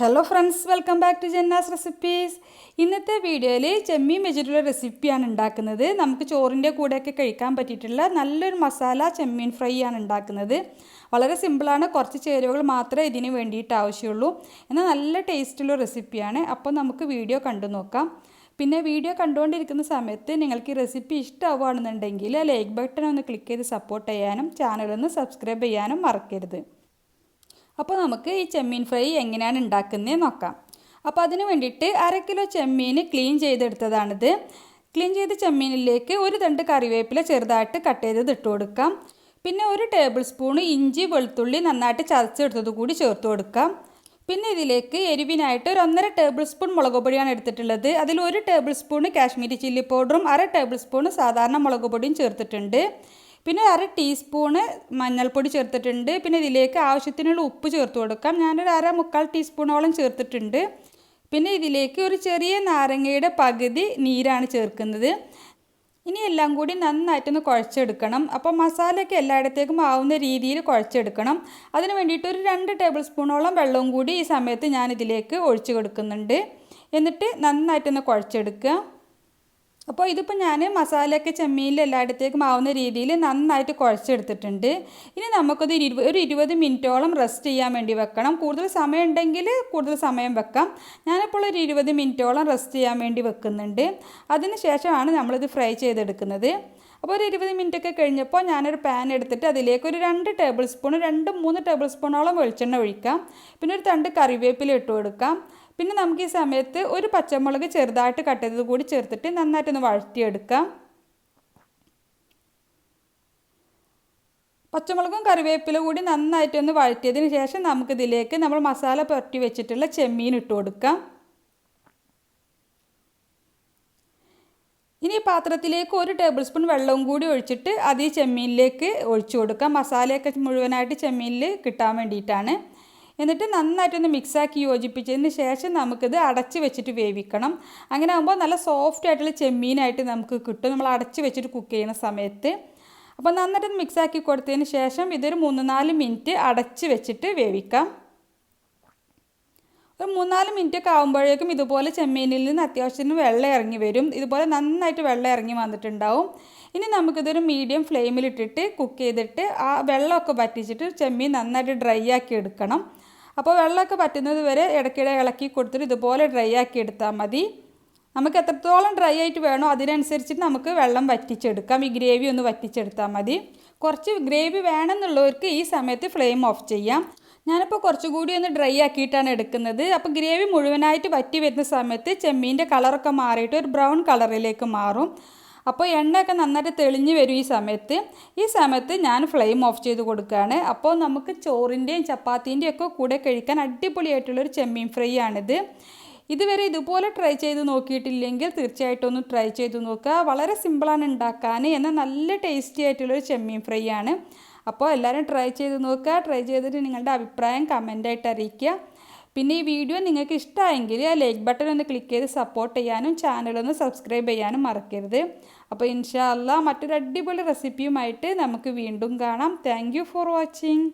Hello friends welcome back to Janna's recipes ഇന്നത്തെ വീഡിയോയിൽ ചെമ്മീൻ വെച്ചിട്ടുള്ള റെസിപ്പിയാണ് ഉണ്ടാക്കുന്നത്. നമുക്ക് ചോറിന്റെ കൂടെയൊക്കെ കഴിക്കാൻ പറ്റിയിട്ടുള്ള നല്ലൊരു മസാല ചെമ്മീൻ ഫ്രൈ ആണ് ഉണ്ടാക്കുന്നത്. വളരെ സിമ്പിളാണ് കുറച്ച് ചേരുവകൾ മാത്രമേ ഇതിന് വേണ്ടിയിട്ട് ആവശ്യമുള്ളൂ. എന്നാൽ നല്ല ടേസ്റ്റുള്ള റെസിപ്പിയാണ് അപ്പോൾ നമുക്ക് വീഡിയോ കണ്ടു നോക്കാം. പിന്നെ വീഡിയോ കണ്ടുകൊണ്ടിരിക്കുന്ന സമയത്ത് നിങ്ങൾക്ക് ഈ റെസിപ്പി ഇഷ്ടമാവുകയാണെന്നുണ്ടെങ്കിൽ ലൈക്ക് ബട്ടൺ ഒന്ന് ക്ലിക്ക് ചെയ്ത് സപ്പോർട്ട് ചെയ്യാനും ചാനലൊന്ന് സബ്സ്ക്രൈബ് ചെയ്യാനും മറക്കരുത്. അപ്പോൾ നമുക്ക് ഈ ചെമ്മീൻ ഫ്രൈ എങ്ങനെയാണ് ഉണ്ടാക്കുന്നത് നോക്കാം. അപ്പോൾ അതിന് വേണ്ടിയിട്ട് അര കിലോ ചെമ്മീൻ ക്ലീൻ ചെയ്തെടുത്തതാണിത്. ക്ലീൻ ചെയ്ത ചെമ്മീനിലേക്ക് ഒരു തണ്ട് കറിവേപ്പില ചെറുതായിട്ട് കട്ട് ചെയ്തത് ഇട്ട് കൊടുക്കാം. പിന്നെ ഒരു ടേബിൾ സ്പൂൺ ഇഞ്ചി വെളുത്തുള്ളി നന്നായിട്ട് ചതച്ചെടുത്തത് കൂടി ചേർത്ത് കൊടുക്കാം. പിന്നെ ഇതിലേക്ക് എരിവിനായിട്ട് ഒരു ഒന്നര ടേബിൾ സ്പൂൺ മുളക് പൊടിയാണ് എടുത്തിട്ടുള്ളത്. അതിൽ ഒരു ടേബിൾ സ്പൂൺ കാശ്മീരി ചില്ലി പൗഡറും അര ടേബിൾ സ്പൂൺ സാധാരണ മുളക് പൊടിയും ചേർത്തിട്ടുണ്ട്. പിന്നെ അര ടീസ്പൂണ് മഞ്ഞൾപ്പൊടി ചേർത്തിട്ടുണ്ട്. പിന്നെ ഇതിലേക്ക് ആവശ്യത്തിനുള്ള ഉപ്പ് ചേർത്ത് കൊടുക്കാം. ഞാനൊരു അര മുക്കാൽ ടീസ്പൂണോളം ചേർത്തിട്ടുണ്ട്. പിന്നെ ഇതിലേക്ക് ഒരു ചെറിയ നാരങ്ങയുടെ പകുതി നീരാണ് ചേർക്കുന്നത്. ഇനി എല്ലാം കൂടി നന്നായിട്ടൊന്ന് കുഴച്ചെടുക്കണം. അപ്പോൾ മസാലയൊക്കെ എല്ലായിടത്തേക്കും ആവുന്ന രീതിയിൽ കുഴച്ചെടുക്കണം. അതിന് വേണ്ടിയിട്ട് ഒരു രണ്ട് ടേബിൾ സ്പൂണോളം വെള്ളവും കൂടി ഈ സമയത്ത് ഞാൻ ഇതിലേക്ക് ഒഴിച്ചു കൊടുക്കുന്നുണ്ട്. എന്നിട്ട് നന്നായിട്ടൊന്ന് കുഴച്ചെടുക്കുക. അപ്പോൾ ഇതിപ്പോൾ ഞാൻ മസാലയൊക്കെ ചെമ്മീനിൽ എല്ലായിടത്തേക്കും ആവുന്ന രീതിയിൽ നന്നായിട്ട് കുഴച്ചെടുത്തിട്ടുണ്ട്. ഇനി നമുക്കത് ഇരുപത് ഒരു ഇരുപത് മിനിറ്റോളം റെസ്റ്റ് ചെയ്യാൻ വേണ്ടി വെക്കണം. കൂടുതൽ സമയം ഉണ്ടെങ്കിൽ കൂടുതൽ സമയം വെക്കാം. ഞാനിപ്പോൾ ഒരു ഇരുപത് മിനിറ്റോളം റെസ്റ്റ് ചെയ്യാൻ വേണ്ടി വെക്കുന്നുണ്ട്. അതിന് ശേഷമാണ് നമ്മളിത് ഫ്രൈ ചെയ്തെടുക്കുന്നത്. അപ്പോൾ ഒരു ഇരുപത് മിനിറ്റ് ഒക്കെ കഴിഞ്ഞപ്പോൾ ഞാനൊരു പാൻ എടുത്തിട്ട് അതിലേക്ക് ഒരു രണ്ട് ടേബിൾ സ്പൂൺ രണ്ട് മൂന്ന് ടേബിൾ സ്പൂണോളം വെളിച്ചെണ്ണ ഒഴിക്കാം. പിന്നെ ഒരു തണ്ട് കറിവേപ്പില ഇട്ട് കൊടുക്കാം. പിന്നെ നമുക്ക് ഈ സമയത്ത് ഒരു പച്ചമുളക് ചെറുതായിട്ട് കട്ട് ചെയ്തത് കൂടി ചേർത്തിട്ട് നന്നായിട്ടൊന്ന് വഴറ്റിയെടുക്കാം. പച്ചമുളകും കറിവേപ്പില കൂടി നന്നായിട്ടൊന്ന് വഴറ്റിയതിന് ശേഷം നമുക്കിതിലേക്ക് നമ്മൾ മസാല പുരട്ടി വെച്ചിട്ടുള്ള ചെമ്മീൻ ഇട്ട് കൊടുക്കാം. ഇനി പാത്രത്തിലേക്ക് ഒരു ടേബിൾ സ്പൂൺ വെള്ളവും കൂടി ഒഴിച്ചിട്ട് അത് ഈ ചെമ്മീനിലേക്ക് ഒഴിച്ചു കൊടുക്കാം. മസാലയൊക്കെ മുഴുവനായിട്ട് ചെമ്മീനിൽ കിട്ടാൻ വേണ്ടിയിട്ടാണ്. എന്നിട്ട് നന്നായിട്ടൊന്ന് മിക്സാക്കി യോജിപ്പിച്ചതിന് ശേഷം നമുക്കിത് അടച്ച് വെച്ചിട്ട് വേവിക്കണം. അങ്ങനെ ആകുമ്പോൾ നല്ല സോഫ്റ്റ് ആയിട്ടുള്ള ചെമ്മീനായിട്ട് നമുക്ക് കിട്ടും. നമ്മൾ അടച്ച് വെച്ചിട്ട് കുക്ക് ചെയ്യുന്ന സമയത്ത്. അപ്പോൾ നന്നായിട്ട് മിക്സാക്കി കൊടുത്തതിന് ശേഷം ഇതൊരു മൂന്ന് നാല് മിനിറ്റ് അടച്ച് വെച്ചിട്ട് വേവിക്കാം. ഒരു മൂന്നാൽ മിനിറ്റ് ഒക്കെ ആകുമ്പോഴേക്കും ഇതുപോലെ ചെമ്മീനിൽ നിന്ന് അത്യാവശ്യത്തിന് വെള്ളം ഇറങ്ങി വരും. ഇതുപോലെ നന്നായിട്ട് വെള്ളം ഇറങ്ങി വന്നിട്ടുണ്ടാവും. ഇനി നമുക്കിതൊരു മീഡിയം ഫ്ലെയിമിലിട്ടിട്ട് കുക്ക് ചെയ്തിട്ട് ആ വെള്ളമൊക്കെ വറ്റിച്ചിട്ട് ചെമ്മീൻ നന്നായിട്ട് ഡ്രൈ ആക്കി എടുക്കണം. അപ്പോൾ വെള്ളമൊക്കെ പറ്റുന്നത് വരെ ഇടയ്ക്കിടെ ഇളക്കി കൊടുത്തിട്ട് ഇതുപോലെ ഡ്രൈ ആക്കി എടുത്താൽ മതി. നമുക്ക് എത്രത്തോളം ഡ്രൈ ആയിട്ട് വേണോ അതിനനുസരിച്ചിട്ട് നമുക്ക് വെള്ളം വറ്റിച്ചെടുക്കാം. ഈ ഗ്രേവി ഒന്ന് വറ്റിച്ചെടുത്താൽ മതി. കുറച്ച് ഗ്രേവി വേണമെന്നുള്ളവർക്ക് ഈ സമയത്ത് ഫ്ലെയിം ഓഫ് ചെയ്യാം. ഞാനിപ്പോൾ കുറച്ചുകൂടി ഒന്ന് ഡ്രൈ ആക്കിയിട്ടാണ് എടുക്കുന്നത്. അപ്പോൾ ഗ്രേവി മുഴുവനായിട്ട് വറ്റി വരുന്ന സമയത്ത് ചെമ്മീന്റെ കളറൊക്കെ മാറിയിട്ട് ഒരു ബ്രൗൺ കളറിലേക്ക് മാറും. അപ്പോൾ എണ്ണയൊക്കെ നന്നായിട്ട് തെളിഞ്ഞ് വരും ഈ സമയത്ത്. ഈ സമയത്ത് ഞാൻ ഫ്ലെയിം ഓഫ് ചെയ്ത് കൊടുക്കുകയാണ്. അപ്പോൾ നമുക്ക് ചോറിന്റെയും ചപ്പാത്തിന്റെയും ഒക്കെ കൂടെ കഴിക്കാൻ അടിപൊളിയായിട്ടുള്ളൊരു ചെമ്മീൻ ഫ്രൈ ആണിത്. ഇതുവരെ ഇതുപോലെ ട്രൈ ചെയ്ത് നോക്കിയിട്ടില്ലെങ്കിൽ തീർച്ചയായിട്ടും ഒന്ന് ട്രൈ ചെയ്ത് നോക്കുക. വളരെ സിമ്പിളാണ് ഉണ്ടാക്കാൻ. എന്നാൽ നല്ല ടേസ്റ്റി ആയിട്ടുള്ളൊരു ചെമ്മീൻ ഫ്രൈ ആണ്. അപ്പോൾ എല്ലാവരും ട്രൈ ചെയ്ത് നോക്കുക. ട്രൈ ചെയ്തിട്ട് നിങ്ങളുടെ അഭിപ്രായം കമന്റായിട്ട് അറിയിക്കുക. പിന്നെ ഈ വീഡിയോ നിങ്ങൾക്ക് ഇഷ്ടമായെങ്കിൽ ആ ലൈക്ക് ബട്ടൺ ഒന്ന് ക്ലിക്ക് ചെയ്ത് സപ്പോർട്ട് ചെയ്യാനും ചാനലൊന്ന് സബ്സ്ക്രൈബ് ചെയ്യാനും മറക്കരുത്. അപ്പോൾ ഇൻഷാ അല്ല മറ്റൊരു അടിപൊളി റെസിപ്പിയുമായിട്ട് നമുക്ക് വീണ്ടും കാണാം. Thank for watching